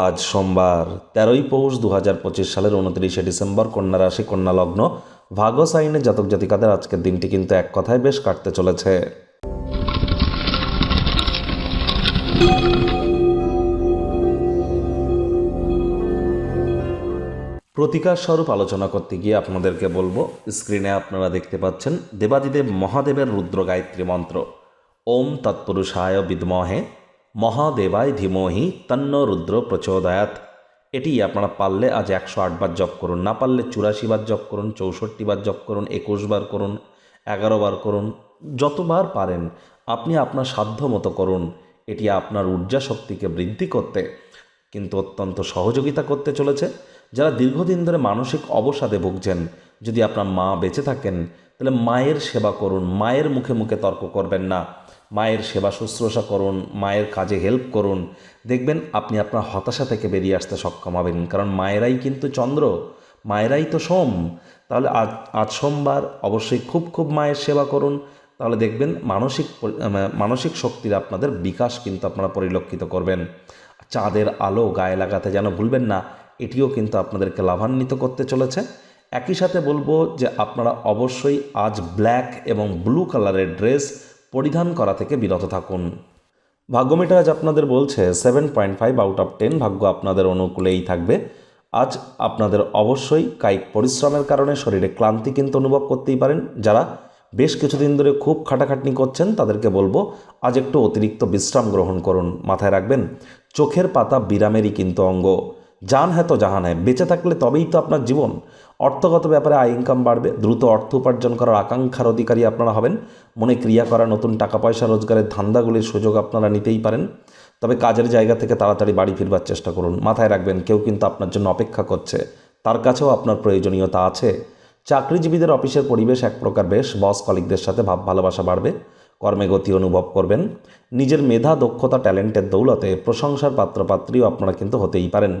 আজ সোমবার, তেরোই পৌষ দু হাজার পঁচিশ সালের উনত্রিশে ডিসেম্বর কন্যা রাশি, কন্যা লগ্ন, ভাগস আইনে জাতক জাতিকাদের আজকের দিনটি কিন্তু এক কথায় বেশ কাটতে চলেছে। প্রতিকার স্বরূপ আলোচনা করতে গিয়ে আপনাদেরকে বলব, স্ক্রিনে আপনারা দেখতে পাচ্ছেন দেবাদিদেব মহাদেবের রুদ্র গায়ত্রী মন্ত্র। ওম তৎপুরুষায় বিদ্মহে মহাদেবায় ধীমহি তন্ন রুদ্র প্রচোদয়াত। এটি আপনারা পারলে আজ একশো আটবার জপ করুন, না পারলে চুরাশি বার জপ করুন, চৌষট্টি বার জপ করুন, একুশ বার করুন, এগারো বার করুন, যতবার পারেন, আপনি আপনার সাধ্য মতো করুন। এটি আপনার ঊর্জা শক্তিকে বৃদ্ধি করতে কিন্তু অত্যন্ত সহযোগিতা করতে চলেছে। যারা দীর্ঘদিন ধরে মানসিক অবসাদে ভুগছেন, যদি আপনার মা বেঁচে থাকেন, তাহলে মায়ের সেবা করুন, মায়ের মুখে মুখে তর্ক করবেন না। মায়ের সেবা শুশ্রূষা করুন, মায়ের কাজে হেল্প করুন। দেখবেন আপনি আপনার হতাশা থেকে বেরিয়ে আসতে সক্ষম হবেন, কারণ মায়েরাই কিন্তু চন্দ্র, মায়েরাই তো সোম। তাহলে আজ আজ সোমবার অবশ্যই খুব খুব মায়ের সেবা করুন। তাহলে দেখবেন মানসিক মানসিক শক্তির আপনাদের বিকাশ কিন্তু আপনারা পরিলক্ষিত করবেন। চাঁদের আলো গায়ে লাগাতে যেন ভুলবেন না, এটিও কিন্তু আপনাদেরকে লাভান্বিত করতে চলেছে। একই সাথে বলব যে আপনারা অবশ্যই আজ ব্ল্যাক এবং ব্লু কালারের ড্রেস পরিধান করা থেকে বিরত থাকুন। ভাগ্যমিটার আজ আপনাদের বলছে seven point five out of ten ভাগ্য আপনাদের অনুকূলেই থাকবে। আজ আপনাদের অবশ্যই কায়িক পরিশ্রমের কারণে শরীরে ক্লান্তি কিন্তু অনুভব করতেই পারেন। যারা বেশ কিছুদিন ধরে খুব খাটাখাটনি করছেন, তাদেরকে বলব, আজ একটু অতিরিক্ত বিশ্রাম গ্রহণ করুন, মাথায় রাখবেন। চোখের পাতা বিরামেরই কিন্তু অঙ্গ। জান হ্যাঁ তো জাহান হ্যাঁ বেঁচে থাকলে তবেই তো আপনার জীবন। অর্থগত ব্যাপারে আয় ইনকাম বাড়বে, দ্রুত অর্থ উপার্জন করার আকাঙ্ক্ষার অধিকারী আপনারা হবেন। মনে ক্রিয়া করা, নতুন টাকা পয়সা, রোজগারের ধান্দাগুলির সুযোগ আপনারা নিতেই পারেন। তবে কাজের জায়গা থেকে তাড়াতাড়ি বাড়ি ফিরবার চেষ্টা করুন। মাথায় রাখবেন, কেউ কিন্তু আপনার জন্য অপেক্ষা করছে। তার কাছেও আপনার প্রয়োজনীয়তা আছে। চাকরিজীবীদের অফিসের পরিবেশ এক প্রকার বেশ, বস কলিকদের সাথে ভাব ভালোবাসা বাড়বে, কর্মে গতি অনুভব করবেন। নিজের মেধা, দক্ষতা, ট্যালেন্টের দৌলতে প্রশংসার পাত্রপাত্রীও আপনারা কিন্তু হতেই পারেন।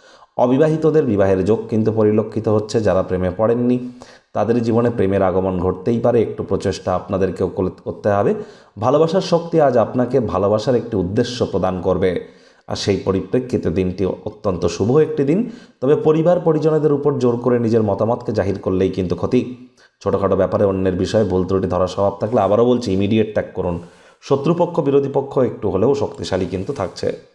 অবিবাহিতদের বিবাহের যোগ কিন্তু পরিলক্ষিত হচ্ছে যারা প্রেমে পড়েননি। তাদের জীবনে প্রেমের আগমন ঘটতেই পারে, একটু প্রচেষ্টা আপনাদেরকেও করতে হবে। ভালোবাসার শক্তি আজ আপনাকে ভালোবাসার একটি উদ্দেশ্য প্রদান করবে। আর সেই পরিপ্রেক্ষিতে দিনটি অত্যন্ত শুভ একটি দিন। তবে পরিবার পরিজনদের উপর জোর করে নিজের মতামতকে জাহির করলেই কিন্তু ক্ষতি। ছোটোখাটো ব্যাপারে অন্যের বিষয়ে ভুল ত্রুটি ধরা স্বভাব থাকলে আবারও বলছি ইমিডিয়েট ত্যাগ করুন। শত্রুপক্ষ, বিরোধী পক্ষ একটু হলেও শক্তিশালী কিন্তু থাকছে।